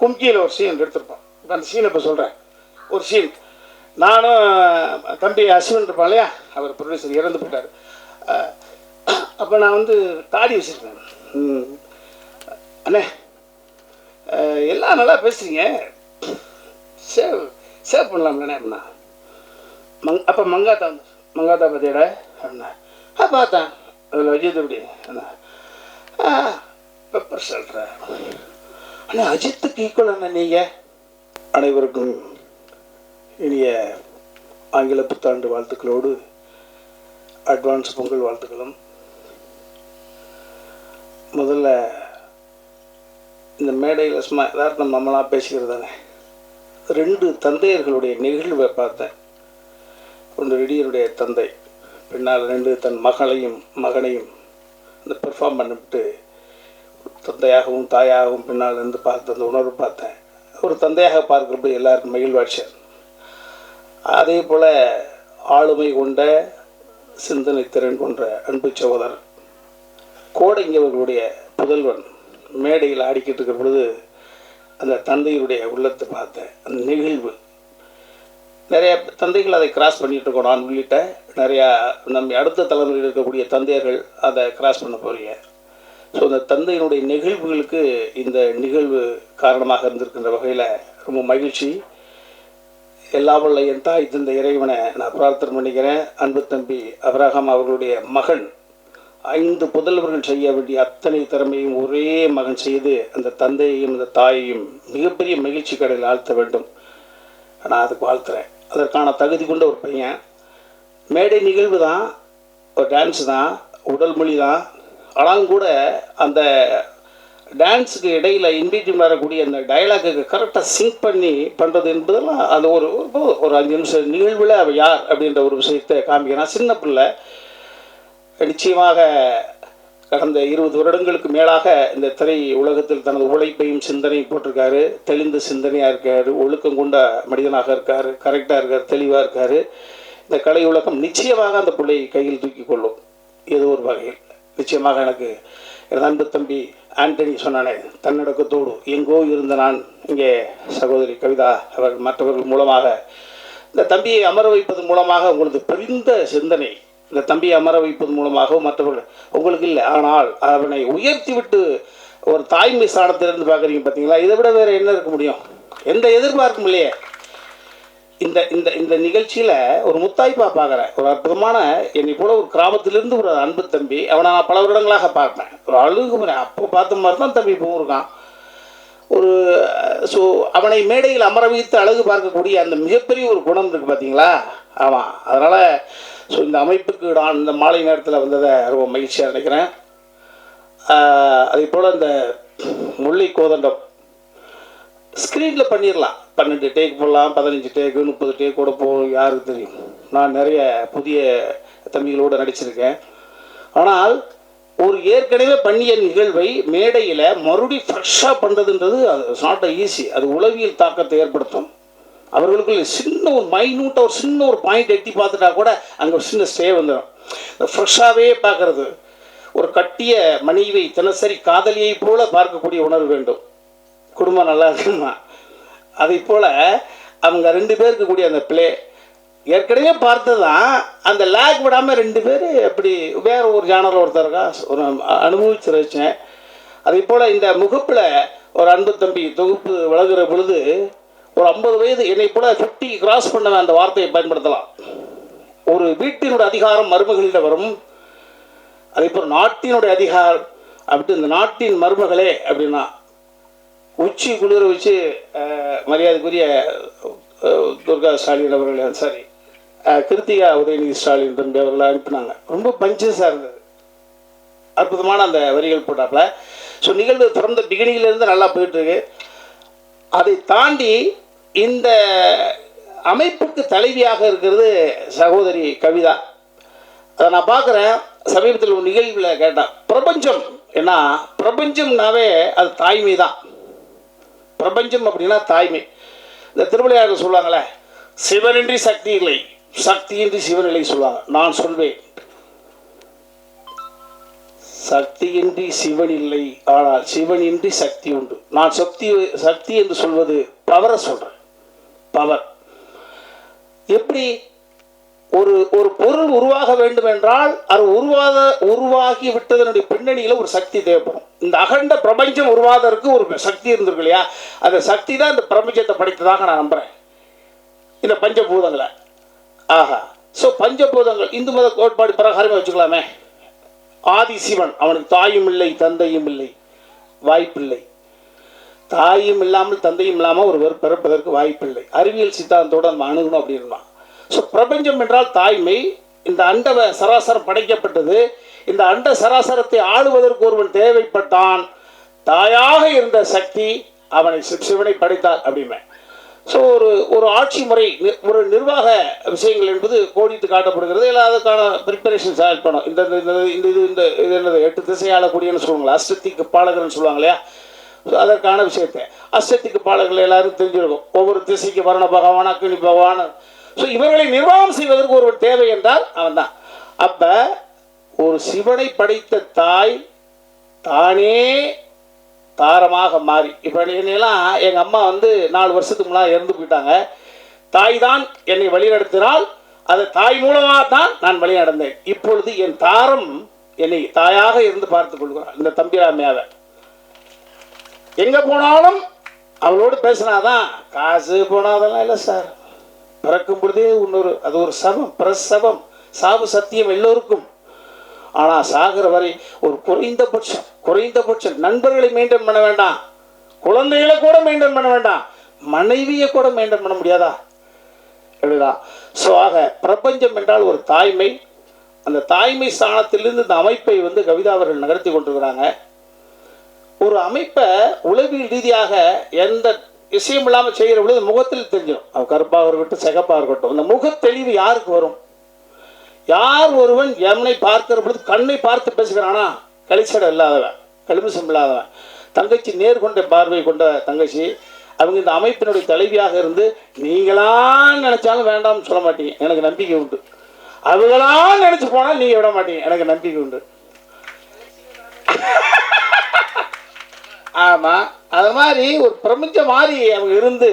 கும்கியில் ஒரு சீன் எடுத்திருப்போம். இப்போ அந்த சீனை இப்போ சொல்கிறேன் ஒரு சீன் நானும் தம்பி அஸ்வின் இருப்பான் இல்லையா? அவர் ப்ரொடியூசர் இறந்து போட்டார் அப்போ நான் வந்து தாடி வச்சுருக்கேன் ம். அண்ணே எல்லாம் நல்லா பேசுகிறீங்க சேவ் சேவ் பண்ணலாம்லண்ணே அப்படின்னா. மங் அப்போ மங்காத்தா வந்து மங்காத்தா பார்த்தியாடா அப்படின்னா ஆ பார்த்தேன். அதில் அஜித் எப்படி? அண்ணா ஆ பெப்பர் சொல்கிறேன் ஆனால் அஜித்துக்கு ஈக்குவல் என்ன நீங்கள் அனைவருக்கும் இனிய ஆங்கில புத்தாண்டு வாழ்த்துக்களோடு அட்வான்ஸ் பொங்கல் வாழ்த்துக்களும். முதல்ல இந்த மேடையில் சும்மா எதாவது நம்ம பேசிக்கிறது தானே? ரெண்டு தந்தையர்களுடைய நிகழ்வை பார்த்தேன். ஒன்று ரெடியருடைய தந்தை பின்னால் ரெண்டு தன் மகளையும் மகனையும் அந்த பெர்ஃபார்ம் பண்ணிவிட்டு தந்தையாகவும் தாயாகவும் பின்னால் இருந்து பார்த்து அந்த உணர்வு பார்த்தேன். ஒரு தந்தையாக பார்க்குறப்ப எல்லாருக்கும் மகிழ்வாட்சியர் அதே போல் ஆளுமை கொண்ட சிந்தனை திறன் கொண்ட அன்பு சகோதரர் கோடைங்க அவர்களுடைய புதல்வன் மேடையில் ஆடிக்கிட்டு இருக்கிற பொழுது அந்த தந்தையுடைய உள்ளத்தை பார்த்தேன். அந்த நிகழ்வு. நிறைய தந்தைகள் அதை கிராஸ் பண்ணிட்டு இருக்கோம். நான் உள்ளிட்ட நிறையா நம்ம அடுத்த தலைமுறையில் இருக்கக்கூடிய தந்தையர்கள் அதை கிராஸ் பண்ண போகிறீங்க ஸோ அந்த தந்தையினுடைய நிகழ்வுகளுக்கு இந்த நிகழ்வு காரணமாக இருந்திருக்கின்ற வகையில் ரொம்ப மகிழ்ச்சி. எல்லா வல்ல என் தாய் இந்த இறைவனை நான் பிரார்த்தனை பண்ணிக்கிறேன். அன்பு தம்பி அபிரகாம் அவர்களுடைய மகன் ஐந்து புதல்வர்கள் செய்ய வேண்டிய அத்தனை திறமையும் ஒரே மகன் செய்து அந்த தந்தையையும் அந்த தாயையும் மிகப்பெரிய மகிழ்ச்சி கடையில் ஆழ்த்த வேண்டும். நான் அதுக்கு வாழ்த்துறேன். அதற்கான தகுதி கொண்ட ஒரு பையன். மேடை நிகழ்வு தான் ஒரு டான்ஸ் தான் உடல் மொழி தான் ஆனாலும் கூட அந்த டான்ஸுக்கு இடையில் இன்பிட்வீன் வரக்கூடிய அந்த டைலாக்குக்கு கரெக்டாக சிங்க் பண்ணி பண்ணுறது என்பதெல்லாம் அது ஒரு ஒரு- அஞ்சு நிமிஷம் நிகழ்வில் அவள் யார் அப்படின்ற ஒரு விஷயத்தை காமிக்கிறான். சின்ன பிள்ளை. நிச்சயமாக கடந்த இருபது வருடங்களுக்கு மேலாக இந்த திரை உலகத்தில் தனது உழைப்பையும் சிந்தனையும் போட்டிருக்காரு. தெளிந்த சிந்தனையாக இருக்காரு. ஒழுக்கம் கொண்ட மனிதனாக இருக்கார். கரெக்டாக இருக்கார். தெளிவாக இருக்கார். இந்த கலை உலகம் நிச்சயமாக அந்த பிள்ளையை கையில் தூக்கி கொள்ளும். ஏதோ ஒரு வகையில். நிச்சயமாக எனக்கு எனது அன்பு தம்பி ஆண்டனி சொன்னானே தன்னடக்கத்தோடு எங்கோ இருந்த நான் இங்கே சகோதரி கவிதா அவர் மற்றவர்கள் மூலமாக. இந்த தம்பியை அமர வைப்பதன் மூலமாக உங்களது பிரிந்த சிந்தனை இந்த தம்பியை அமர வைப்பது மூலமாக மற்றவர்கள் உங்களுக்கு இல்லை ஆனால் அவனை உயர்த்தி விட்டு ஒரு தாய்மை ஸ்தானத்திலிருந்து பார்க்குறீங்க பார்த்தீங்களா? இதை விட வேறு என்ன இருக்க முடியும்? எந்த எதிர்பார்க்கும் இல்லையே. இந்த இந்த இந்த நிகழ்ச்சியில் ஒரு முத்தாய்ப்பா பார்க்குறேன் ஒரு அற்புதமான என்னை போல ஒரு கிராமத்திலிருந்து ஒரு அன்பு தம்பி அவனை நான் பல வருடங்களாக பார்ப்பேன். ஒரு அழுகுமுறை. அப்போ பார்த்த மாதிரி தான் தம்பி இப்பவும் இருக்கான். ஒரு ஸோ அவனை மேடையில் அமர வைத்து அழகு பார்க்கக்கூடிய அந்த மிகப்பெரிய ஒரு குணம் இருக்குது பார்த்தீங்களா ஆமாம் அதனால் ஸோ இந்த அமைப்புக்கு நான் இந்த மாலை நேரத்தில் வந்ததை ரொம்ப மகிழ்ச்சியாக நினைக்கிறேன். அதே போல் இந்த முல்லை கோதண்டம் ஸ்க்ரீனில் பண்ணிடலாம் பன்னெண்டு டேக் போடலாம் பதினஞ்சு டேக்கு முப்பது டேக் கூட போகும் யாருக்கு தெரியும். நான் நிறைய புதிய தம்பிகளோடு நடிச்சிருக்கேன். ஆனால் ஒரு ஏற்கனவே பண்ணிய நிகழ்வை மேடையில் மறுபடி ஃப்ரெஷ்ஷாக பண்ணுறதுன்றது அது நாட் ஈஸி அது உளவியல் தாக்கத்தை ஏற்படுத்தும். அவர்களுக்குள்ள சின்ன ஒரு மைன்யூட்டாக ஒரு சின்ன ஒரு பாயிண்ட் எட்டி பார்த்துட்டா கூட அங்கே ஒரு சின்ன ஸ்டே வந்துடும் ஃப்ரெஷ்ஷாகவே பார்க்கறது ஒரு கட்டிய மனைவி தினசரி காதலியை போல பார்க்கக்கூடிய உணர்வு வேண்டும். குடும்பம் நல்லா இருக்குமா? அதை போல் அவங்க ரெண்டு பேருக்கு கூடிய அந்த பிளே ஏற்கனவே பார்த்ததான் அந்த லேக் விடாமல் ரெண்டு பேர் அப்படி வேற ஒரு ஜானரில் ஒருத்தருக்கா ஒரு அனுபவிச்சு வச்சேன் அதே போல் இந்த முகப்பில் ஒரு அன்பு தம்பி தொகுப்பு வழங்குற பொழுது ஒரு ஐம்பது வயது என்னை போல ஃபிஃப்டி கிராஸ் பண்ண அந்த வார்த்தையை பயன்படுத்தலாம். ஒரு வீட்டினுடைய அதிகாரம் மருமகளிடம் வரும். அதே போல் நாட்டினுடைய அதிகாரம் அப்படி இந்த நாட்டின் மருமகளே அப்படின்னா உச்சி குளிர வச்சு மரியாதைக்குரிய துர்கா ஸ்டாலின் அவர்கள் சாரி கிருத்திகா உதயநிதி ஸ்டாலின் தம்பி அவர்களை அனுப்பினாங்க. ரொம்ப பஞ்சஸாக இருந்தது அற்புதமான அந்த வரிகள் போட்டாப்புல. ஸோ நிகழ்வு பிறந்த பிகினிங்லேருந்து நல்லா போயிட்டுருக்கு. அதை தாண்டி இந்த அமைப்புக்கு தலைவியாக இருக்கிறது சகோதரி கவிதா. அதை நான் பார்க்குறேன். சமீபத்தில் ஒரு நிகழ்வில் கேட்டேன். பிரபஞ்சம் ஏன்னா பிரபஞ்சம்னாவே அது தாய்மை தான் பிரபஞ்சம் அப்படின்னா தாய்மை. இந்த திருவிளையாடல் சொல்லுவாங்களே சிவனின்றி சக்தி இல்லை சக்தியின்றி சிவனில்லை சொல்லுவாங்க. நான் சொல்வேன். சக்தியின்றி சிவன் இல்லை ஆனால் சிவனின்றி சக்தி உண்டு. நான் சக்தி சக்தி என்று சொல்வது பவரை சொல்றேன். பவர். எப்படி ஒரு ஒரு பொருள் உருவாக வேண்டும் என்றால் அது உருவாத உருவாகி விட்டதனுடைய பின்னணியில் ஒரு சக்தி தேவைப்படும். இந்த அகண்ட பிரபஞ்சம் உருவாதற்கு ஒரு சக்தி இருந்திருக்கு இல்லையா? அந்த சக்தி தான் இந்த பிரபஞ்சத்தை படைத்ததாக நான் நம்புறேன். இந்த பஞ்சபூதங்களை. ஆஹா. ஸோ பஞ்சபூதங்கள் இந்து மத கோட்பாடு பிரகாரமே வச்சுக்கலாமே. ஆதி சிவன் அவனுக்கு தாயும் இல்லை தந்தையும் இல்லை வாய்ப்பில்லை. தாயும் இல்லாமல் தந்தையும் இல்லாமல் ஒருவர் பிறப்பதற்கு வாய்ப்பில்லை. அறிவியல் சித்தாந்தத்தோடு நம்ம அணுகணும் அப்படின்னா ஸோ பிரபஞ்சம் என்றால் தாய்மை. இந்த அண்ட சராசரம் படைக்கப்பட்டது. இந்த அண்ட சராசரத்தை ஆளுவதற்கு ஒருவன் தேவைப்பட்டான். தாயாக இருந்த சக்தி அவனை சிவனை படைத்தார் அப்படிமே. ஸோ ஒரு ஒரு ஆட்சி முறை ஒரு நிர்வாக விஷயங்கள் என்பது கோடிட்டு காட்டப்படுகிறது. இல்லை அதுக்கான ப்ரிப்பரேஷன் ஸ்டார்ட் பண்ணும் இந்த இந்த இந்த இது இந்த இது என்னது எட்டு திசை ஆளக்கூடியன்னு சொல்லுவாங்களா அஷ்டத்திக்கு பாலகர்னு சொல்லுவாங்க இல்லையா ஸோ அதற்கான விஷயத்தை. அஷ்டத்திக்கு பாலகர்கள் எல்லாரும் தெரிஞ்சிருக்கும். ஒவ்வொரு திசைக்கு வரண பகவான் அக்னி பகவான் ஸோ இவர்களை நிர்வாகம் செய்வதற்கு ஒருவர் தேவை என்றால் அவன் தான் அப்போ ஒரு சிவனை படைத்த தாய் தானே தாரமாக மாறி இப்போ என்னையெல்லாம் எங்கள் அம்மா வந்து நாலு வருஷத்துக்கு முன்னால் இறந்து போயிட்டாங்க. தாய் தான் என்னை வழிநடத்தினால் அது தாய் மூலமாக தான் நான் வழி நடந்தேன் இப்பொழுது என் தாரம் என்னை தாயாக இருந்து பார்த்து கொள்கிறான் இந்த தம்பிராமையாவை. எங்கே போனாலும் அவளோடு பேசினாதான் காசு போனாதெல்லாம் இல்லை சார். பிறக்கும் பொழுதே இன்னொரு அது ஒரு சபம் பிரசவம். சாவு சத்தியம் எல்லோருக்கும். ஆனால் சாகிற வரை ஒரு குறைந்தபட்சம் குறைந்தபட்சம் நண்பர்களை மெயின்டைன் பண்ண வேண்டாம். குழந்தைகளை கூட மெயின்டைன் பண்ண வேண்டாம். மனைவியை கூட மெயின்டைன் பண்ண முடியாதா? எப்படிதான் ஸோ ஆக பிரபஞ்சம் என்றால் ஒரு தாய்மை. அந்த தாய்மை ஸ்தானத்திலிருந்து இந்த அமைப்பை வந்து கவிதா அவர்கள் நகர்த்தி கொண்டிருக்கிறாங்க. ஒரு அமைப்பை உளவியல் ரீதியாக எந்த விஷயம் இல்லாமல் செய்கிற பொழுது முகத்தில் தெரிஞ்சிடும். அவன் கருப்பாக இருக்கட்டும் சிகப்பாக இருக்கட்டும். இந்த முகத்தெளிவு யாருக்கு வரும்? யார் ஒருவன் எம்னை பார்க்கிற பொழுது கண்ணை பார்த்து பேசுகிறானா? கலிச்சடை இல்லாதவன் கலிமிசம் இல்லாதவன். தங்கச்சி நேர்கொண்ட பார்வை கொண்ட தங்கச்சி அவங்க இந்த அமைப்பினுடைய தலைவியாக இருந்து நீங்களா நினைச்சாலும் வேண்டாம்னு சொல்ல மாட்டீங்க. எனக்கு நம்பிக்கை உண்டு. அவங்களா நினைச்சு போனால் நீங்க விட மாட்டீங்க. எனக்கு நம்பிக்கை உண்டு. ஆமாம் அது மாதிரி ஒரு பிரபஞ்ச மாதிரி அவங்க இருந்து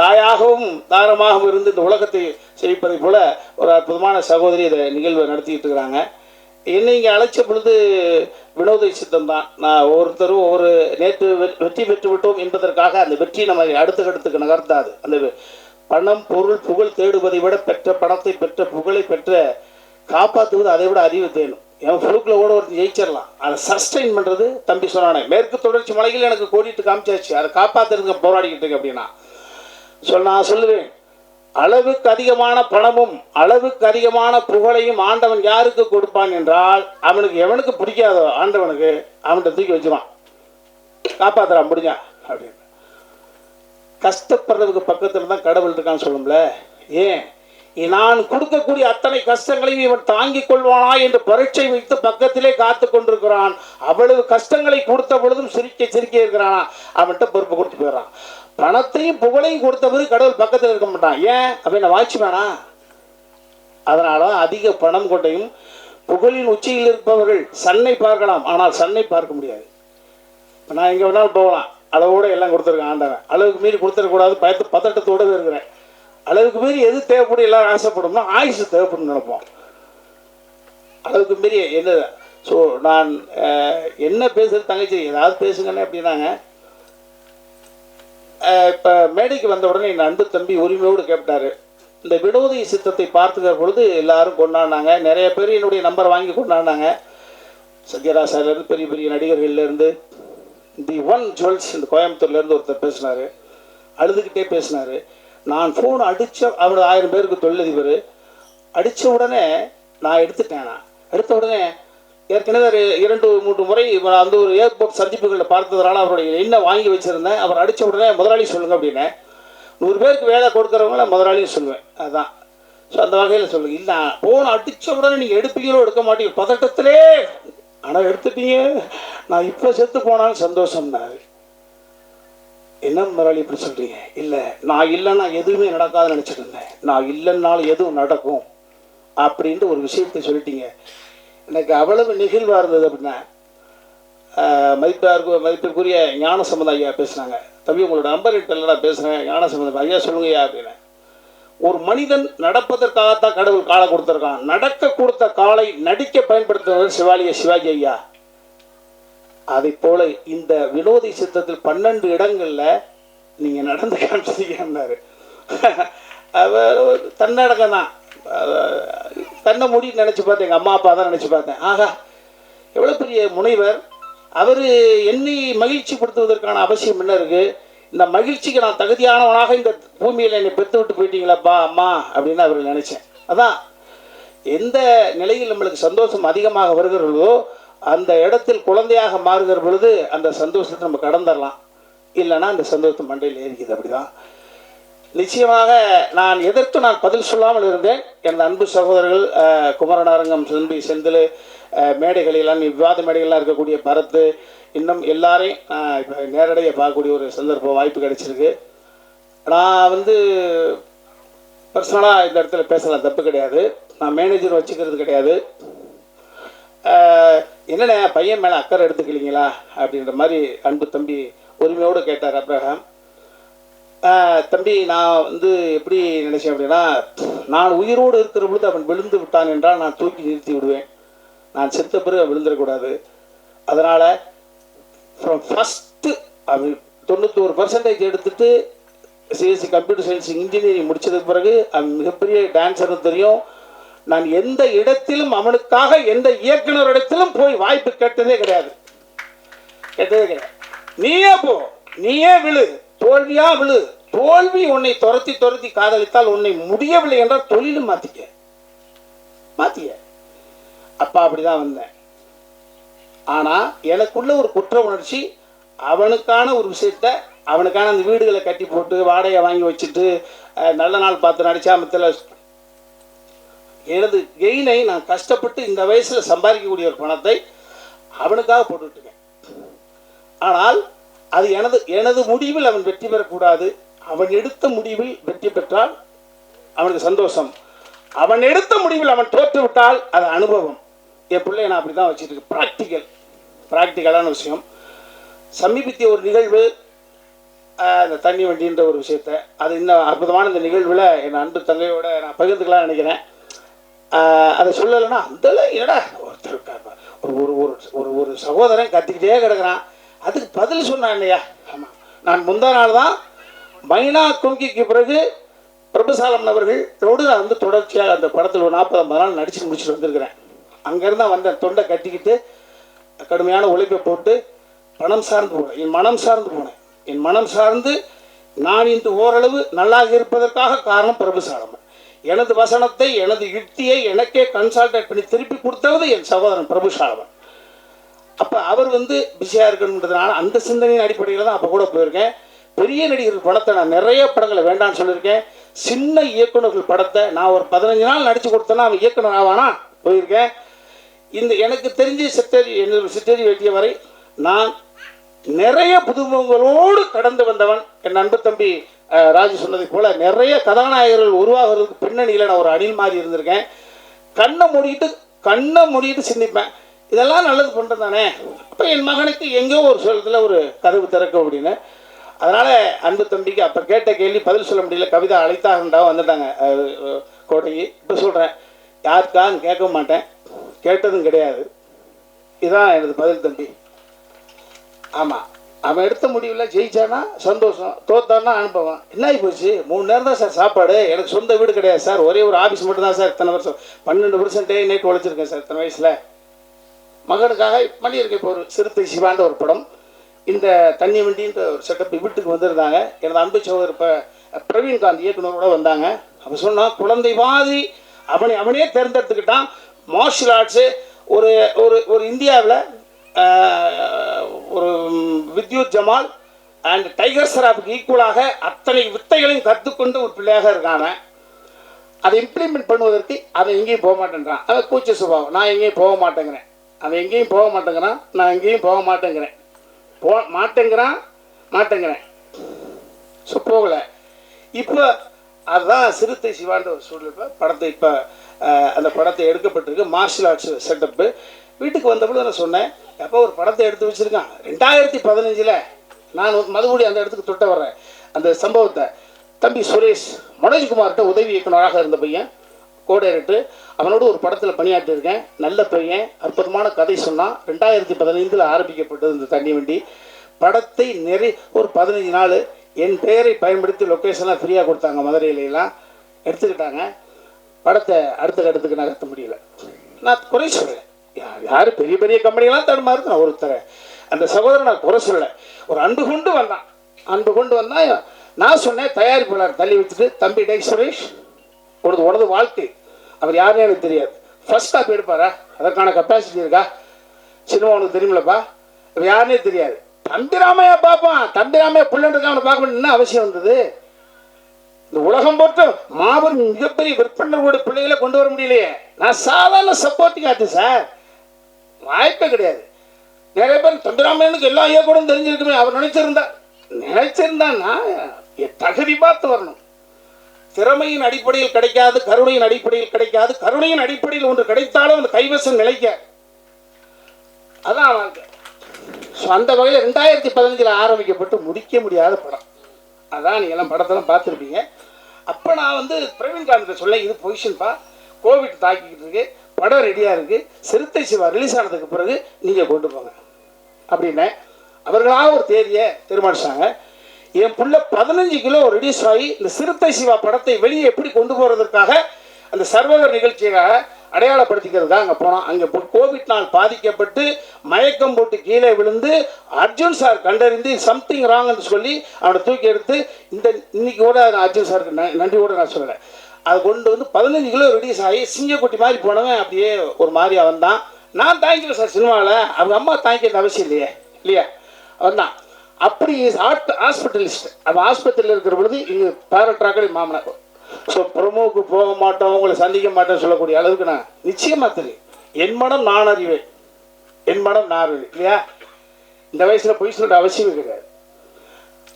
தாயாகவும் தாரமாகவும் இருந்து இந்த உலகத்தை செழிப்பதை போல ஒரு அற்புதமான சகோதரி இதை நிகழ்வை நடத்திக்கிட்டு இருக்கிறாங்க. என்னை இங்கே அழைச்ச பொழுது வினோத சித்தம் தான். நான் ஒவ்வொருத்தரும் ஒவ்வொரு நேற்று வெற்றி பெற்று விட்டோம் என்பதற்காக அந்த வெற்றி நம்ம அடுத்த கட்டத்துக்கு நகர்த்தாது. அந்த பணம் பொருள் புகழ் தேடுவதை விட பெற்ற பணத்தை பெற்ற புகழை பெற்ற காப்பாற்றுவது அதை விட அறிவு தேணும் என் ஃப்ளூக்கில் கூட ஒருத்தர் ஜெயிச்சிடலாம். அதை சஸ்டைன் பண்ணுறது தம்பி சொன்னானே. மேற்கு தொடர்ச்சி மலையில் எனக்கு கோடிட்டு காமிச்சாச்சு. அதை காப்பாற்றுறதுக்கு போராடிக்கிட்டு இருக்கு அப்படின்னா. சொல் நான் சொல்லுவேன். அளவுக்கு அதிகமான பணமும் அளவுக்கு அதிகமான புகழையும் ஆண்டவன் யாருக்கு கொடுப்பான் என்றால் அவனுக்கு எவனுக்கு பிடிக்காதோ ஆண்டவனுக்கு அவன்கிட்ட தூக்கி வச்சிருவான். காப்பாத்துறான் முடிஞ்சா அப்படின்னு. கஷ்டப்படுறதுக்கு பக்கத்தில் தான் கடவுள் இருக்கான்னு சொல்லும்ல. ஏன்? நான் கொடுக்கக்கூடிய அத்தனை கஷ்டங்களையும் இவன் தாங்கிக் கொள்வானா என்று பரீட்சை வைத்து பக்கத்திலே காத்து கொண்டிருக்கிறான். அவ்வளவு கஷ்டங்களை கொடுத்த பொழுதும் சிரிக்க சிரிக்க இருக்கிறானா? அவன்கிட்ட பொறுப்பு கொடுத்து போயிடறான். பணத்தையும் புகழையும் கொடுத்த பிறகு கடவுள் பக்கத்தில் இருக்க மாட்டான். ஏன்? அப்படின்னு வாட்ச்மேனா? அதனால அதிக பணம் கொண்டையும் புகழின் உச்சியில் இருப்பவர்கள் சன்னை பார்க்கலாம். ஆனால் சன்னை பார்க்க முடியாது. நான் எங்கே வேணாலும் போகலாம். அளவோட எல்லாம் கொடுத்துருக்கேன் ஆண்டவன். அளவுக்கு மீறி கொடுத்துடக்கூடாது. பயத்து பதட்டத்தோடு இருக்கிறேன். அளவுக்கு மீறி எது தேவைப்படும் எல்லாரும் ஆசைப்படும்னா ஆயுசு தேவைப்படும் நினைப்போம். அளவுக்கு மீறி என்ன ஸோ நான் என்ன பேசுகிறது தங்கச்சி ஏதாவது பேசுங்கன்னு அப்படின்னாங்க. இப்போ மேடைக்கு வந்த உடனே என் அன்பு தம்பி உரிமையோடு கேட்டார். இந்த வினோதி சித்தத்தை பார்த்துக்கிற பொழுது எல்லாரும் கொண்டாடினாங்க. நிறைய பேர் என்னுடைய நம்பர் வாங்கி கொண்டாடினாங்க. சத்யராசாலேருந்து பெரிய பெரிய நடிகர்கள்லேருந்து தி ஒன் ஜுவல்ஸ் இந்த கோயம்புத்தூர்லேருந்து ஒருத்தர் பேசினார். அழுதுகிட்டே பேசினார். நான் ஃபோன் அடித்த அவர் ஆயிரம் பேருக்கு தொழிலதிபர் அடித்த உடனே நான் எடுத்துட்டேன் நான். எடுத்த உடனே ஏற்கனவே ஒரு இரண்டு மூன்று முறை அந்த ஒரு ஏர்போர்ட் சந்திப்புகளில் பார்த்ததுனால அவருடைய என்ன வாங்கி வச்சுருந்தேன். அவர் அடித்த உடனே முதலாளி சொல்லுங்கள் அப்படின்னேன். நூறு பேருக்கு வேலை கொடுக்குறவங்கள முதலாளியும் சொல்லுவேன். அதுதான் ஸோ அந்த வகையில் சொல்லுங்கள் இல்லை ஃபோன் அடித்த உடனே நீங்கள் எடுப்பீங்களோ எடுக்க மாட்டீங்க பதட்டத்திலே. ஆனால் எடுத்துட்டீங்க. நான் இப்போ செத்து போனாலும் சந்தோஷம்னாரு. என்ன முதலாளி இப்படி சொல்றீங்க? இல்லை நான் இல்லைன்னா எதுவுமே நடக்காதுன்னு நினச்சிட்டு இருந்தேன். நான் இல்லைன்னாலும் எதுவும் நடக்கும் அப்படின்ட்டு ஒரு விஷயத்தை சொல்லிட்டீங்க. எனக்கு அவ்வளவு நெகிழ்வாக இருந்தது அப்படின்னா மதிப்பாருக்கு மதிப்பிற்குரிய ஞான சம்பந்தம் ஐயா பேசுனாங்க. தம்பி உங்களோட நம்பர் இல்லைடா பேசுகிறேன் ஞான சம்பந்தம் ஐயா சொல்லுங்க ஐயா அப்படின்னு. ஒரு மனிதன் நடப்பதற்காகத்தான் கடவுள் காலை கொடுத்துருக்கான். நடக்க கொடுத்த காலை நடிக்க பயன்படுத்துவது சிவாலிய சிவாஜி ஐயா. அதை போல இந்த வினோதி சித்தத்தில் பன்னெண்டு இடங்கள்ல நீங்க நடந்து காமிச்சீங்கன்னாரு அவர் தன்னடக்கம் தான். தன்னை முடி நினச்சி பார்த்தேன் எங்கள் அம்மா அப்பா தான் நினச்சி பார்த்தேன். ஆகா எவ்வளோ பெரிய முனைவர். அவர் என்னை மகிழ்ச்சி படுத்துவதற்கான அவசியம் என்ன இருக்குது இந்த மகிழ்ச்சிக்கு நான் தகுதியானவனாக இந்த பூமியில் என்னை பெற்று விட்டு போயிட்டீங்களாப்பா அம்மா அப்படின்னு அவர் நினச்சேன். அதான் எந்த நிலையில் நம்மளுக்கு சந்தோஷம் அதிகமாக வருகிறதோ அந்த இடத்தில் குழந்தையாக மாறுகிற பொழுது அந்த சந்தோஷத்தை நம்ம கடந்துடலாம். இல்லைன்னா அந்த சந்தோஷத்தை மண்டையில் ஏறிக்குது. அப்படிதான். நிச்சயமாக நான் எதிர்த்து நான் பதில் சொல்லாமல் இருந்தேன்? எனது அன்பு சகோதரர்கள் அஹ், குமரநாரங்கம் செம்பி செந்தில் மேடைகளெல்லாம் விவாத மேடைகள்லாம் இருக்கக்கூடிய பரத்து இன்னும் எல்லாரையும் நான் இப்போ நேரடியாக பார்க்கக்கூடிய ஒரு சந்தர்ப்பம் வாய்ப்பு கிடைச்சிருக்கு. நான் வந்து பர்சனலாக இந்த இடத்துல பேசலாம். தப்பு கிடையாது. நான் மேனேஜர் வச்சுக்கிறது கிடையாது. என்னண்ணே பையன் மேலே அக்கறை எடுத்துக்கலீங்களா? அப்படின்ற மாதிரி அன்பு தம்பி உரிமையோடு கேட்டார் அப்ரஹாம். தம்பி நான் வந்து எப்படி நினைச்சேன் அப்படின்னா நான் உயிரோடு இருக்கிற பொழுது அவன் விழுந்து விட்டான் என்றால் நான் தூக்கி நிறுத்தி விடுவேன். நான் செத்த பிறகு அவன் விழுந்துடக்கூடாது. அதனால் ஃப்ரம் ஃபஸ்ட்டு அவன் தொண்ணூத்தோரு பர்சன்டேஜ் எடுத்துட்டு சிஎஸ்சி கம்ப்யூட்டர் சயின்ஸ் இன்ஜினியரிங் முடித்ததுக்கு பிறகு அவன் மிகப்பெரிய டான்ஸர்னு தெரியும். நான் எந்த இடத்திலும் அவனுக்காக எந்த இயக்குனரிடத்திலும் போய் வாய்ப்பு கேட்டதே கிடையாது. கேட்டதே கிடையாது. நீயே போ நீயே விழு தோல்வியா விழு. தோல்வி உன்னை துரத்தி துரத்தி காதலித்தால் உன்னை முடியவில்லை என்றால் தொழிலும் மாத்திக்க. மாத்திய அப்பா அப்படிதான் வந்தேன். ஆனா எனக்குள்ள ஒரு குற்ற உணர்ச்சி அவனுக்கான ஒரு விஷயத்த அவனுக்கான அந்த வீடுகளை கட்டி போட்டு வாடகை வாங்கி வச்சுட்டு நல்ல நாள் பார்த்து நடிச்சாமத்தில் எனது கெயினை நான் கஷ்டப்பட்டு இந்த வயசில் சம்பாதிக்கக்கூடிய ஒரு பணத்தை அவனுக்காக போட்டுவிட்டுருக்கேன் ஆனால் அது எனது எனது முடிவில் அவன் வெற்றி பெறக்கூடாது. அவன் எடுத்த முடிவில் வெற்றி பெற்றால் அவனுக்கு சந்தோஷம். அவன் எடுத்த முடிவில் அவன் தோற்று விட்டால் அது அனுபவம். என் பிள்ளைய நான் அப்படி தான் வச்சுருக்கு ப்ராக்டிக்கல் ப்ராக்டிக்கலான விஷயம். சமீபத்திய ஒரு நிகழ்வு இந்த தண்ணி வண்டின்ற ஒரு விஷயத்த அது இன்னும் அற்புதமான இந்த நிகழ்வில் என் அன்பு தங்கையோட நான் பகிர்ந்துக்கலாம்னு நினைக்கிறேன். அதை சொல்லலைன்னா அந்தளவு என்னடா ஒருத்தர் ஒரு ஒரு ஒரு ஒரு ஒரு சகோதரன் கத்திக்கிட்டே கிடக்குறான். அதுக்கு பதில் சொன்னான் இல்லையா? ஆமாம் நான் முந்தா நாள் தான் மைனா கும்கிக்கு பிறகு பிரபுசாலம் அவர்களோடு நான் வந்து தொடர்ச்சியாக அந்த படத்தில் ஒரு நாற்பது ஐம்பது நாள் நடிச்சு முடிச்சுட்டு வந்திருக்கிறேன். அங்கேருந்து வந்தேன் தொண்டை கட்டிக்கிட்டு கடுமையான உழைப்பை போட்டு பணம் சார்ந்து போனேன். என் மனம் சார்ந்து போனேன். என் மனம் சார்ந்து நான் இன்று ஓரளவு நல்லாக இருப்பதற்காக காரணம் பிரபுசாலம் எனது வசனத்தை எனது யுக்தியை எனக்கே கன்சல்டேட் பண்ணி திருப்பி கொடுத்தது என் சகோதரன் பிரபுசாலமன் அப்போ அவர் வந்து பிஸியாக இருக்கணுன்றதுனால அந்த சிந்தனையின் அடிப்படையில் தான் அப்போ கூட போயிருக்கேன். பெரிய நடிகர்கள் படத்தை நான் நிறைய படங்களை வேண்டாம்னு சொல்லியிருக்கேன். சின்ன இயக்குனர்கள் படத்தை நான் ஒரு பதினஞ்சு நாள் நடித்து கொடுத்தேன்னா அவன் இயக்குனர் ஆவானா? போயிருக்கேன். இந்த எனக்கு தெரிஞ்சு சித்தரி என்னோட சித்தேரி வெட்டிய வரை நான் நிறைய புதுமுகங்களோடு கடந்து வந்தவன் என் அன்பு தம்பி ராஜு சொன்னதை போல நிறைய கதாநாயகர்கள் உருவாகிறதுக்கு பின்னணியில் நான் ஒரு அணில் மாதிரி இருந்திருக்கேன். கண்ணை மூடிட்டு கண்ணை மூடிட்டு சிந்திப்பேன். இதெல்லாம் நல்லது பண்ணுறது தானே? அப்போ என் மகனுக்கு எங்கேயோ ஒரு சொல்லத்தில் ஒரு கதவு திறக்கும் அப்படின்னு. அதனால் அன்பு தம்பிக்கு அப்போ கேட்ட கேள்வி பதில் சொல்ல முடியல. கவிதா அழைத்தாகண்டா வந்துட்டாங்க. கோட்டைக்கு இப்போ சொல்கிறேன் யாருக்கான்னு கேட்க மாட்டேன். கேட்டதும் கிடையாது. இதுதான் எனது பதில் தம்பி. ஆமாம் அவன் எடுத்த முடிவில் ஜெயிச்சானா சந்தோஷம். தோத்தானா அனுபவம். என்ன ஆகி போச்சு? மூணு நேரம் தான் சார் சாப்பாடு. எனக்கு சொந்த வீடு கிடையாது சார். ஒரே ஒரு ஆஃபீஸ் மட்டும் தான் சார் இத்தனை வருஷம். பன்னெண்டு வருஷம் டே நைட் உழைச்சிருக்கேன் சார் இத்தனை வயசில். மகனுக்காக பண்ணியிருக்கேன் இப்போ ஒரு சிறுத்தை சிவான்ற ஒரு படம். இந்த தண்ணி வண்டின்ற ஒரு செட்டப் வீட்டுக்கு வந்திருந்தாங்க. எனது அன்பு சோதர் இப்போ பிரவீன்காந்த் இயக்குனரோட வந்தாங்க. அவன் சொன்னான் குழந்தை மாதிரி அவனை அவனே தேர்ந்தெடுத்துக்கிட்டான். மார்ஷியல் ஆர்ட்ஸு ஒரு ஒரு ஒரு இந்தியாவில் ஒரு வித்யுத் ஜமால் அண்ட் டைகர் சராஃபுக்கு ஈக்குவலாக அத்தனை வித்தைகளையும் கற்றுக்கொண்டு ஒரு பிள்ளையாக இருக்கான அதை இம்ப்ளிமெண்ட் பண்ணுவதற்கு அவன் எங்கேயும் போக மாட்டேங்கிறான் அவன் கூச்ச சுபாவம். நான் எங்கேயும் போக மாட்டேங்கிறேன். அவன் எங்கேயும் போக மாட்டேங்கிறான். நான் எங்கேயும் போக மாட்டேங்கிறேன். போ மாட்டேங்கிறான் மாட்டேங்கிறேன். ஸோ போகலை. இப்போ அதுதான் சிறுத்தை சிவான்ற ஒரு சூழல். படத்தை இப்போ அந்த படத்தை எடுக்கப்பட்டிருக்கு. மார்ஷியல் ஆர்ட்ஸ் செட்டப்பு வீட்டுக்கு வந்தபோது நான் சொன்னேன். எப்போ ஒரு படத்தை எடுத்து வச்சுருக்கான். ரெண்டாயிரத்தி பதினஞ்சில் நான் மதுபடி அந்த இடத்துக்கு தொட்ட வர்றேன். அந்த சம்பவத்தை. தம்பி சுரேஷ் மனோஜ்குமார்கிட்ட உதவி இயக்குனராக இருந்த பையன் கோடைரட்டு அவனோட ஒரு படத்தில் பணியாற்றியிருக்கேன். நல்ல பையன் அற்புதமான கதை சொன்னான். ரெண்டாயிரத்தி பதினைந்தில் ஆரம்பிக்கப்பட்டது இந்த தண்ணி வண்டி. படத்தை நிறை ஒரு பதினஞ்சு நாள் என் பெயரை பயன்படுத்தி லொக்கேஷனாக ஃப்ரீயாக கொடுத்தாங்க மதுரையிலலாம் எடுத்துக்கிட்டாங்க. படத்தை அடுத்த இடத்துக்கு நகர்த்த முடியல. நான் குறை சொல்கிறேன் யார் பெரிய பெரிய கம்பெனிகளாம் தடுமாறு நான் ஒருத்தரை. அந்த சகோதரன் நான் குறை சொல்லலை. ஒரு அன்பு கொண்டு வந்தான். அன்பு கொண்டு வந்தான் நான் சொன்னேன் தயாரிப்பாளர் தள்ளி வச்சுட்டு தம்பி டை சுரேஷ் உனது உனது வாழ்க்கை. அவர் யாருன்னு எனக்கு தெரியாது. ஃபர்ஸ்ட் காப்பி எடுப்பாரா? அதற்கான கெப்பாசிட்டி இருக்கா? சினிமா உனக்கு தெரியுமில்லப்பா? அவர் யாருன்னே தெரியாது. தம்பி ராமையா பார்ப்பான். தம்பி ராமையா பிள்ளைங்க அவனை பார்க்க என்ன அவசியம் வந்தது? இந்த உலகம் போட்டு மாபெரும் மிகப்பெரிய விற்பனர்களுடைய பிள்ளைகளை கொண்டு வர முடியலையே. நான் சாதாரண சப்போர்ட்டிங் ஆச்சு சார் வாய்ப்பே கிடையாது. நிறைய பேர் தம்பிராமனுக்கு எல்லா கூட தெரிஞ்சிருக்குமே அவர் நினைச்சிருந்தா. நினைச்சிருந்தான்னா என் தகுதி பார்த்து வரணும். திறமையின் அடிப்படையில் கிடைக்காது கருணையின் அடிப்படையில் கிடைக்காது கருணையின் அடிப்படையில் ஒன்று கிடைத்தாலும் அந்த கைவசம் நிலைக்க. அதான் வாழ்க்கை ஸோ அந்த வகையில் ரெண்டாயிரத்தி பதினஞ்சில் ஆரம்பிக்கப்பட்டு முடிக்க முடியாத படம். அதான் நீங்க எல்லாம் படத்தெல்லாம் பார்த்துருப்பீங்க. அப்போ நான் வந்து பிரவீன் காந்திட்ட சொல்ல இது பொசிஷன்ப்பா கோவிட் தாக்கிக்கிட்டு இருக்கு. படம் ரெடியாக இருக்குது சிறுத்தை சிவா ரிலீஸ் ஆனதுக்கு பிறகு நீங்கள் கொண்டு போங்க. அப்படின்னு அவர்களாக ஒரு தேதியை தீர்மானிச்சாங்க. என் புள்ள பதினஞ்சு கிலோ ரிலீஸ் ஆகி இந்த சிறுத்தை சிவா படத்தை வெளியே எப்படி கொண்டு போகிறதுக்காக அந்த சர்வகர் நிகழ்ச்சியாக அடையாளப்படுத்திக்கிறதுக்காக அங்கே போனோம் அங்கே கோவிட்னால் பாதிக்கப்பட்டு மயக்கம் போட்டு கீழே விழுந்து அர்ஜுன் சார் கண்டறிந்து சம்திங் ராங்னு சொல்லி அவனை தூக்கி எடுத்து இந்த இன்னைக்கு கூட அர்ஜுன் சாருக்கு நன்றி கூட நான் சொல்லலை. அதை கொண்டு வந்து பதினஞ்சு கிலோ ரிலீஸ் ஆகி சிங்கக்குட்டி மாதிரி போனவன் அப்படியே ஒரு மாதிரி அவன் தான் நான் தாங்கிக்கல சார் சினிமாவில் அவங்க அம்மா தாங்கிக்கிறது அவசியம் இல்லையே. இல்லையா? வந்தான் அப்படி ஹாஸ்பிட்டலிஸ்ட் அவன் ஆஸ்பத்திரியில் இருக்கிற பொழுது இங்கே பேரட்ராக்கள் மாமனார். ஸோ பிரமுவுக்கு போக மாட்டோம் உங்களை சந்திக்க மாட்டோம்னு சொல்லக்கூடிய அளவுக்கு நான் நிச்சயமாக தெரியும். என் மனம் நான் அறிவேன். என் மனம் நான் அறிவேன். இல்லையா? இந்த வயசில் பொய் சொல்கிற அவசியமே கிடையாது.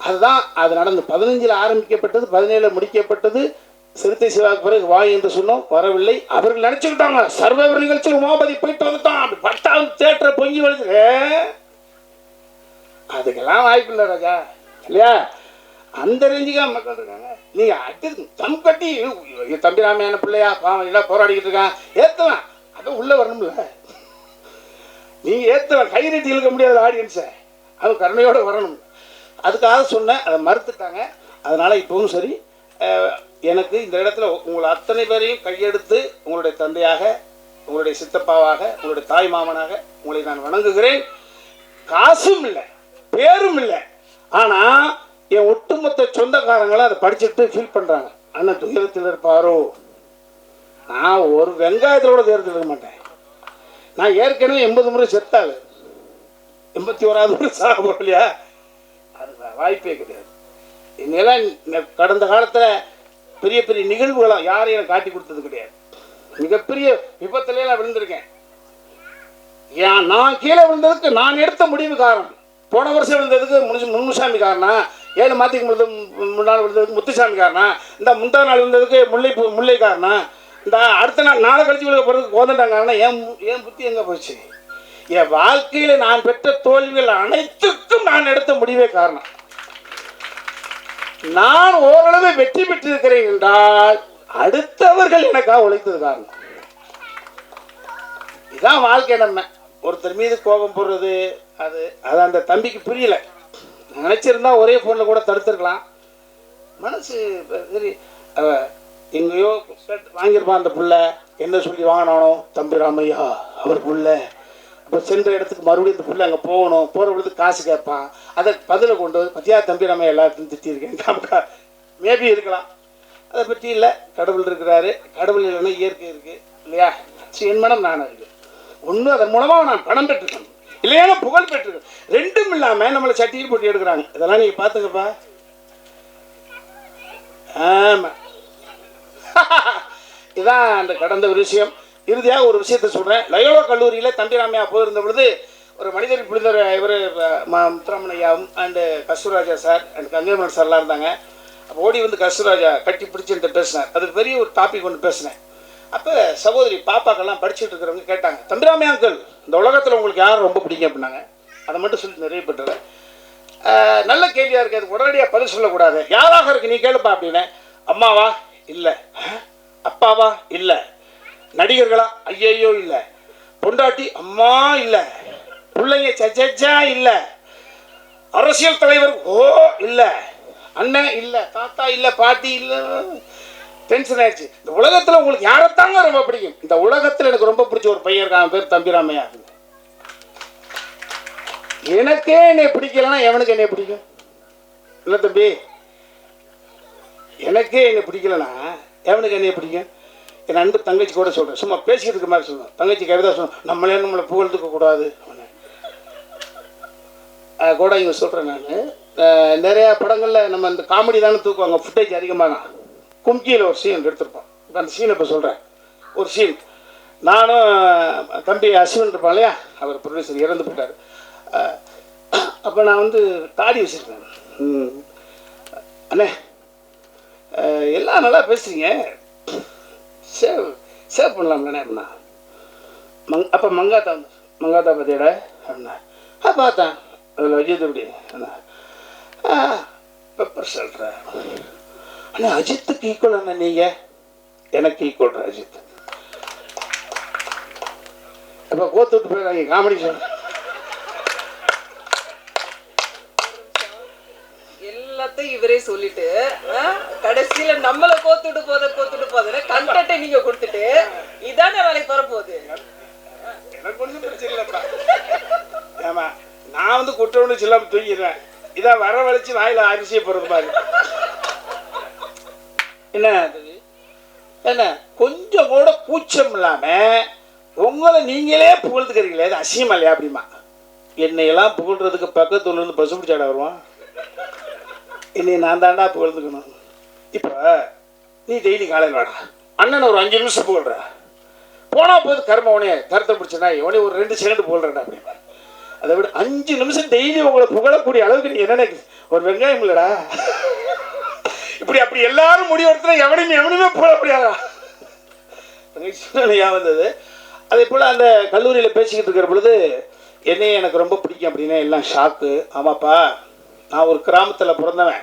அதுதான் அது நடந்து பதினஞ்சில் ஆரம்பிக்கப்பட்டது பதினேழில் முடிக்கப்பட்டது சிறுத்தை சிவாக்கு பிறகு வாய் என்று சொன்னோம் வரவில்லை. அவர்கள் நினைச்சுக்கிட்டாங்க சர்வவர் நிகழ்ச்சியில் உமாபதி போயிட்டு வந்துட்டான். அப்படி பட்டாவும் தேட்டரை பொங்கி வருது அதுக்கெல்லாம் வாய்ப்பு இல்லை ராஜா. இல்லையா? அந்த ரேஞ்சுக்கா மக்கள் இருக்காங்க. நீங்க அடுத்து தம் கட்டி தம்பி ராமையான பிள்ளையா பாவம் இல்லை போராடிக்கிட்டு இருக்கான். ஏத்தலாம் அதை உள்ள வரணும்ல. நீங்க ஏத்தலாம் கை நீட்டி இழுக்க முடியாத ஆடியன்ஸை அது கருணையோடு வரணும். அதுக்காக சொன்னேன். அதை மறுத்துட்டாங்க. அதனால இப்பவும் சரி. எனக்கு இந்த இடத்துல உங்களை அத்தனை பேரையும் கையெடுத்து உங்களுடைய தந்தையாக உங்களுடைய சித்தப்பாவாக உங்களுடைய தாய் மாமனாக உங்களை நான் வணங்குகிறேன். காசும் இல்லை பேரும் இல்லை. ஆனால் என் ஒட்டுமொத்த சொந்தக்காரங்களும் அதை படிச்சுட்டு ஃபீல் பண்ணுறாங்க அண்ணன் துயரத்தில் இருப்பாரோ? நான் ஒரு வெங்காயத்தில் கூட துயரத்தில் இருக்க மாட்டேன். நான் ஏற்கனவே எண்பது முறை செத்தாது எண்பத்தி ஓராவது முறை சாக இல்லையா? அது வாய்ப்பே கிடையாது. என்னெல்லாம் கடந்த காலத்தில் பெரிய பெரிய நிகழ்வுகளை யாரையும் எனக்கு காட்டி கொடுத்தது கிடையாது. மிகப்பெரிய விபத்துலேயே நான் விழுந்திருக்கேன். ஏன் நான் கீழே விழுந்ததுக்கு நான் எடுத்த முடிவு காரணம். போன வருஷம் விழுந்ததுக்கு முனு முன்முசாமி காரணம்? ஏழு மாதத்துக்கு முழுது முன்னாள் விழுந்ததுக்கு முத்துசாமி காரணம்? இந்த முந்தா நாள் விழுந்ததுக்கு முல்லை பு- முல்லை காரணம்? இந்த அடுத்த நாள் நாளை கழிச்சு விழுக போகிறதுக்கு கோதண்டாங்க காரணம்? ஏன் ஏன் புத்தி எங்கே போச்சு? என் வாழ்க்கையில் நான் பெற்ற தோல்விகள் அனைத்துக்கும் நான் எடுத்த முடிவே காரணம். நான் ஓரளவு வெற்றி பெற்றிருக்கிறேன் என்றால் அடுத்தவர்கள் எனக்காக உழைத்தது இதுதான் வாழ்க்கை நம்ம. ஒருத்தர் மீது கோபம் போடுறது அது அது அந்த தம்பிக்கு புரியல. நினச்சிருந்தா ஒரே ஃபோனில் கூட தடுத்துருக்கலாம். மனசு சரி அவ எங்கேயோ வாங்கியிருப்பான் அந்த புள்ள என்ன சொல்லி வாங்கினானோ தம்பி ராமையா அவர் புள்ள. இப்போ சென்ற இடத்துக்கு மறுபடியும் இந்த புள்ள அங்கே போகணும் போகிற பொழுது காசு கேட்பான். அதை பதிலை கொண்டு பத்தியா தம்பி நம்ம எல்லாத்தையும் திட்டியிருக்கேன். மேபி இருக்கலாம். அதை பற்றி இல்லை. கடவுள் இருக்கிறாரு. கடவுள் இல்லைன்னா இயற்கை இருக்குது இல்லையா? சரி, என் மனம் நான் இருக்கு ஒன்று அதன் மூலமாக நான் பணம் பெற்றுக்கணும். இல்லையானா புகழ் பெற்றுக்கணும். ரெண்டும் இல்லாமல் நம்மளை சட்டியில் போட்டு எடுக்கிறாங்க. இதெல்லாம் நீங்கள் பார்த்துக்கப்பா. ஆமாம் இதான் அந்த கடந்த ஒரு விஷயம். இறுதியாக ஒரு விஷயத்தை சொல்கிறேன் லயோலா கல்லூரியில் தம்பிராமையா போயிருந்த பொழுது ஒரு மனிதர் புரிந்தர் இவர் முத்துராமனையாவும் and Kasthuri Raja sir and Gangai Amaran சார்லாம் இருந்தாங்க. அப்போ ஓடி வந்து கஸ்தூராஜா கட்டி பிடிச்சி பேசினேன் பேசினார். அது பெரிய ஒரு டாபிக் ஒன்று பேசினேன். அப்போ சகோதரி பாப்பாக்கெல்லாம் படிச்சுட்டு இருக்கிறவங்க கேட்டாங்க தம்பிராமி அங்கிள் இந்த உலகத்தில் உங்களுக்கு யார் ரொம்ப பிடிக்கும்? அப்படின்னாங்க. அதை மட்டும் சொல்லி நிறைய பெற்றுறேன் நல்ல கேள்வியாக இருக்குது அது உடனடியாக பதில் சொல்லக்கூடாது. யாராக இருக்கு? நீ கேளுப்பா அப்படின்னு அம்மாவா? இல்லை. அப்பாவா? இல்லை. நடிகர்களா? ஐயையோ இல்லை. பொண்டாட்டி அம்மா இல்லை. பிள்ளைங்க சச்சா இல்லை. அரசியல் தலைவர் ஓ இல்லை. அண்ணன் இல்லை. தாத்தா இல்லை. பாட்டி இல்லை. டென்ஷன் ஆயிடுச்சு. இந்த உலகத்தில் உங்களுக்கு யாரைத்தாங்க ரொம்ப பிடிக்கும்? இந்த உலகத்தில் எனக்கு ரொம்ப பிடிச்ச ஒரு பையன் இருக்கான். அவன் பேர் தம்பிராமையா. எனக்கே என்னை பிடிக்கலன்னா எவனுக்கு என்னை பிடிக்கும்? இல்லை தம்பி. எனக்கே என்னை பிடிக்கலன்னா எவனுக்கு என்னை பிடிக்கும்? என் அன்பு தங்கச்சி கூட சொல்கிறேன் சும்மா பேசிக்கிட்டு மாதிரி சொல்லுவேன் தங்கச்சி கவிதா சொல்லுவேன் நம்மளே நம்மளை புகழ்ந்துக்க கூடாது. அஹ் கூட இங்கே சொல்கிறேன் நான். நிறையா படங்களில் நம்ம இந்த காமெடி தானே தூக்குவாங்க. ஃபுட்டேஜ் அதிகமாக. கும்கியில் ஒரு சீன் எடுத்திருப்போம். இப்போ அந்த சீனை இப்போ சொல்கிறேன் ஒரு சீன் நானும் தம்பி அஸ்வின் இருப்பான் இல்லையா? அவர் ப்ரொடியூசர் இறந்து போட்டார் அப்போ நான் வந்து தாடி வச்சுருக்கேன். அண்ணே எல்லாம் நல்லா பேசுறீங்க. சேவ் சேவ் பண்ணலாம்லண்ணே அப்படின்னா. மங் அப்போ மங்காத்தா வந்து மங்காத்தா பார்த்தியாடா அப்படின்னா. ஆ பார்த்தேன் அதில் அஜித் எப்படி? அண்ணா ஆ பெப்பர் சொல்கிற அண்ணா அஜித்துக்கு ஈக்குவல் அண்ணா நீங்கள் எனக்கு ஈக்குவல் அஜித். அப்போ கோத்து விட்டு போயிடாங்க காமெடி சொல்கிறேன் எல்லாத்தையும் இவரே சொல்லிட்டு கடைசியில நம்மள கோத்துட்டு போத கோத்துட்டு போதுன்னு கண்டென்ட்டை நீங்க கொடுத்துட்டு இதான வேலைக்கு வரப்போகுது. எனக்கு ஒன்றும் பிரச்சனை இல்லைப்பா. ஆமா நான் வந்து குற்றவனு சொல்லாம தூங்கிடுறேன். இதான் வர வளைச்சு வாயில அரிசியை போறது மாதிரி என்ன என்ன? கொஞ்சம் கூட கூச்சம் இல்லாம உங்களை நீங்களே புகழ்ந்துக்கிறீங்களே அது அசியம் இல்லையா அப்படிமா? என்னையெல்லாம் புகழ்றதுக்கு பக்கத்துல இருந்து பசு பிடிச்சாடா வருவான்? என்னை நான் தாண்டா புகழ்ந்துக்கணும் இப்போ நீ டெய்லி காலையில் வாடா. அண்ணன் ஒரு அஞ்சு நிமிஷம் புகழ்ற போனால் போது கர்ம உனே கருத்தை பிடிச்சனா உனே ஒரு ரெண்டு செகண்ட் போடுறேன் அப்படின்னா அதை விட அஞ்சு நிமிஷம் டெய்லி உங்களை புகழக்கூடிய அளவுக்கு நீ என்ன ஒரு வெங்காயம் இல்லைடா. இப்படி அப்படி எல்லாரும் முடிவெடுத்துல எவனையும் எவனுமே புகழ முடியாதா ஞாபகம் வந்தது. அதே போல் அந்த கல்லூரியில் பேசிக்கிட்டு இருக்கிற பொழுது என்னையே எனக்கு ரொம்ப பிடிக்கும் அப்படின்னா எல்லாம் ஷாக்கு ஆமாப்பா நான் ஒரு கிராமத்தில் பிறந்தவன்.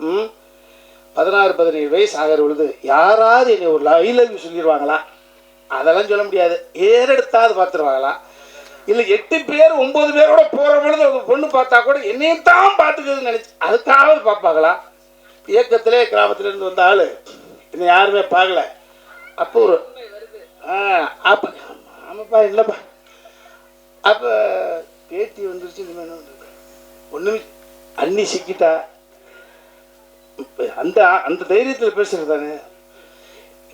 ம்? பதினாறு பதினேழு வயசு ஆகிற பொழுது யாராவது என்னை ஒரு ஐ லவ் சொல்லிடுவாங்களா அதெல்லாம் சொல்ல முடியாது. ஏறெடுத்தாவது பார்த்துருவாங்களா? இல்லை எட்டு பேர் ஒம்பது பேரோட போகிற பொழுது அவங்க பொண்ணு பார்த்தா கூட என்னையும் தான் பார்த்துக்குதுன்னு நினச்சி அதுக்காவது பார்ப்பாங்களா? இயக்கத்திலே கிராமத்துலேருந்து வந்த ஆள். என்னை யாருமே பார்க்கல. அப்போ ஒரு ஆ அப்போ ஆமாப்பா இல்லைப்பா. அப்போ பேட்டி வந்துருச்சு இனிமேல் என்ன ஒன்றுமே அண்ணி சிக்கிட்டா அந்த அந்த தைரியத்தில் பேசுறது தானே?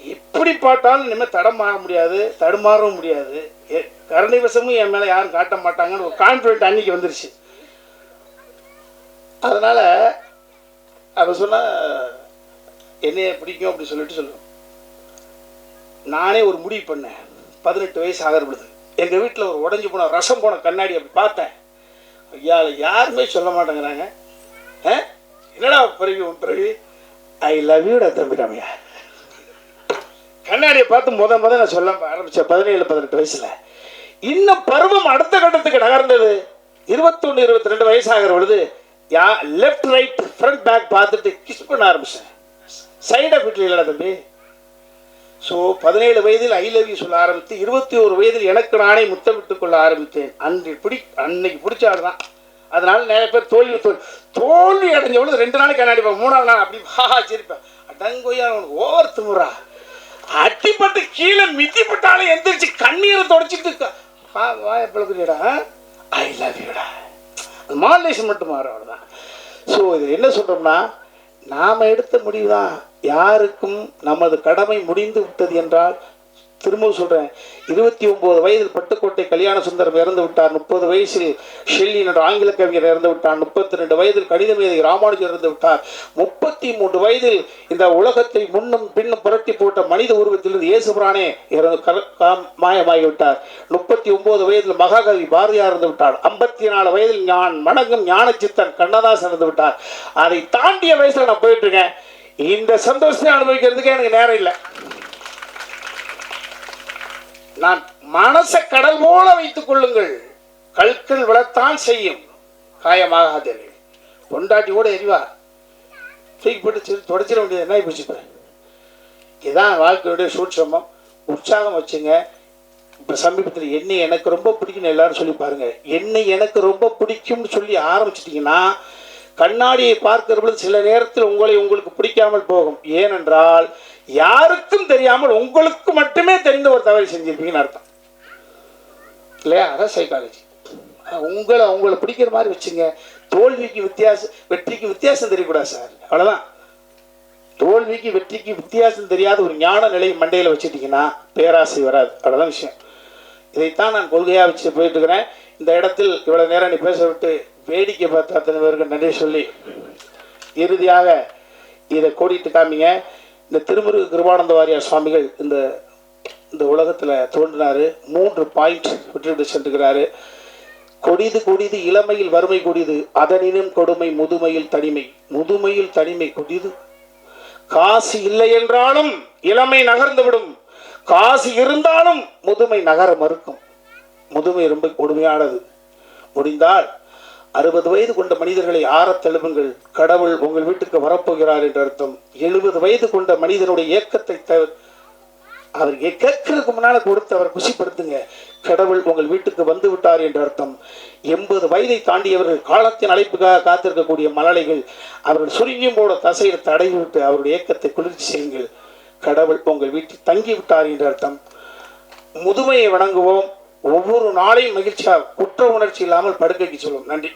எப்படி பார்த்தாலும் இனிமேல் தடம் மாற முடியாது தடுமாறவும் முடியாது. எ- கருணை வசமும் என் மேலே யாரும் காட்ட மாட்டாங்கன்னு ஒரு கான்ஃபிடென்ட் அன்னைக்கு வந்துருச்சு. அதனால் அவ சொன்னால் என்னைய பிடிக்கும் அப்படி சொல்லிட்டு சொல்லுவோம். நானே ஒரு முடிவு பண்ணேன். பதினெட்டு வயசு ஆகிற பொழுது எங்கள் வீட்டில் ஒரு உடஞ்சி போன ரசம் போன கண்ணாடி அப்படி பார்த்தேன். ஐயா யாருமே சொல்ல மாட்டேங்கிறாங்க. என்னடா பிறவி உன் பிறவி? ஐ லவ் யூடா தம்பி ரம்யா. கண்ணாடியை பார்த்து முத முத நான் சொல்ல ஆரம்பித்தேன் பதினேழு பதினெட்டு வயசில். இன்னும் பருவம் அடுத்த கட்டத்துக்கு நகர்ந்தது. இருபத்தொன்று இருபத்தி ரெண்டு வயசாகிற பொழுது yeah left right front back பார்த்துட்டு கிஸ் பண்ண ஆரம்பித்தேன் சைட் எஃபெக்ட் இல்லைடா தம்பி. ஸோ பதினேழு வயதில் ஐ லவ் யூ சொல்ல ஆரம்பித்து இருபத்தி ஒரு வயதில் எனக்கு நானே முத்தமிட்டு கொள்ள ஆரம்பித்தேன். அன்று பிடி அன்னைக்கு பிடிச்ச ஆள் தான். அதனால நிறைய பேர் தோல்வி தோல்வி தோல்வி அடைஞ்ச ரெண்டு நாளைக்கு கண்ணாடி மூணாவது நாள் அப்படி ஹாஹா சிரிப்பேன். அடங்கொய்யா உனக்கு ஓவர் திமுறா அடிப்பட்டு கீழே மிதிப்பட்டாலும் எந்திரிச்சு கண்ணீரை தொடச்சிட்டு வா வா வாய ஐ லவ் யூடா மாலேஷன் மட்டும் மாறும் அவ்வளோதான் ஸோ இது என்ன சொல்கிறோம்னா நாம் எடுத்த முடிவுதான். யாருக்கும் நமது கடமை முடிந்து விட்டது என்றால் திரும்பவும் சொல்கிறேன் இருபத்தி ஒம்பது வயதில் பட்டுக்கோட்டை கல்யாண சுந்தரம் இறந்து விட்டார். முப்பது வயசில் ஷெல்லி என்ற ஆங்கில கவிஞர் இறந்து விட்டார். முப்பத்தி ரெண்டு வயதில் கணித மேதை ராமானுஜர் இறந்து விட்டார். முப்பத்தி மூன்று வயதில் இந்த உலகத்தை முன்னும் பின்னும் புரட்டி போட்ட மனித உருவத்திலிருந்து இயேசுபுரானே இறந்து மாயமாகிவிட்டார் மாயமாகி விட்டார். முப்பத்தி ஒன்பது வயதில் மகாகவி பாரதியார் இறந்து விட்டார். ஐம்பத்தி நாலு வயதில் ஞான் மணங்கும் ஞானச்சித்தன் கண்ணதாசன் இறந்து விட்டார். அதை தாண்டிய வயசுல நான் போயிட்டு இருக்கேன். இந்த சந்தோஷத்தை அனுபவிக்கிறதுக்கு எனக்கு நேரம் இல்லை. நான் மனசை கடல் போல வைத்துக் கொள்ளுங்கள். கற்கள் விழத்தான் செய்யும். காயமாகாதீர்கள் பொண்டாட்டி கூட எரிவா. தூக்கி போட்டு தொடச்சிட வேண்டியது என்ன போச்சு இப்போ இதான் வாழ்க்கையுடைய சூட்சமம். உற்சாகம் வச்சுங்க. இப்போ சமீபத்தில் என்னை எனக்கு ரொம்ப பிடிக்கும்னு எல்லாரும் சொல்லி பாருங்க. என்னை எனக்கு ரொம்ப பிடிக்கும்னு சொல்லி ஆரம்பிச்சிட்டிங்கன்னா கண்ணாடியை பார்க்கிற பொழுது சில நேரத்தில் உங்களை உங்களுக்கு பிடிக்காமல் போகும். ஏனென்றால் யாருக்கும் தெரியாமல் உங்களுக்கு மட்டுமே தெரிந்த ஒரு தவறு செஞ்சிருப்பீங்கன்னு அர்த்தம். இல்லையா? அதான் சைக்காலஜி உங்களை உங்களை பிடிக்கிற மாதிரி வச்சுங்க. தோல்விக்கு வித்தியாசம் வெற்றிக்கு வித்தியாசம் தெரியக்கூடாது சார். அவ்வளோதான் தோல்விக்கு வெற்றிக்கு வித்தியாசம் தெரியாத ஒரு ஞான நிலை மண்டையில் வச்சுட்டிங்கன்னா பேராசை வராது. அவ்வளோதான் விஷயம். இதைத்தான் நான் கொள்கையாக வச்சு போயிட்டு இருக்கிறேன் இந்த இடத்தில் இவ்வளோ நேரம் நீ பேச விட்டு வேடிக்கை பார்த்த அத்தனை பேருக்கு நன்றி சொல்லி இறுதியாக இதை கோடிட்டு காமிங்க. இந்த திருமுருக கிருபானந்த வாரியார் சுவாமிகள் இந்த இந்த உலகத்தில் தோன்றினார். மூன்று பாயிண்ட் விட்டுவிட்டு சென்றுகிறாரு. கொடிது கொடிது இளமையில் வறுமை கொடிது அதனினும் கொடுமை முதுமையில் தனிமை. முதுமையில் தனிமை கொடிது. காசு இல்லை என்றாலும் இளமை நகர்ந்து விடும். காசு இருந்தாலும் முதுமை நகர மறுக்கும். முதுமை ரொம்ப கொடுமையானது. முடிந்தால் அறுபது வயது கொண்ட மனிதர்களை ஆறத் தழுவுங்கள். கடவுள் உங்கள் வீட்டுக்கு வரப்போகிறார் என்ற அர்த்தம். எழுபது வயது கொண்ட மனிதனுடைய இயக்கத்தை தவிர அவர் கேட்கறதுக்கு முன்னால கொடுத்து அவர் குஷிப்படுத்துங்க. கடவுள் உங்கள் வீட்டுக்கு வந்து விட்டார் என்ற அர்த்தம். எண்பது வயதை தாண்டியவர்கள் காலத்தின் அழைப்புக்காக காத்திருக்கக்கூடிய மலலைகள் அவர்கள் சுருங்கியும் போட தசையில் தடைவிட்டு அவருடைய இயக்கத்தை குளிர்ச்சி செய்யுங்கள். கடவுள் உங்கள் வீட்டில் தங்கி விட்டார் என்ற அர்த்தம். முதுமையை வணங்குவோம். ஒவ்வொரு நாளையும் மகிழ்ச்சியாக குற்ற உணர்ச்சி இல்லாமல் படுக்கைக்கு சொல்லும் நன்றி.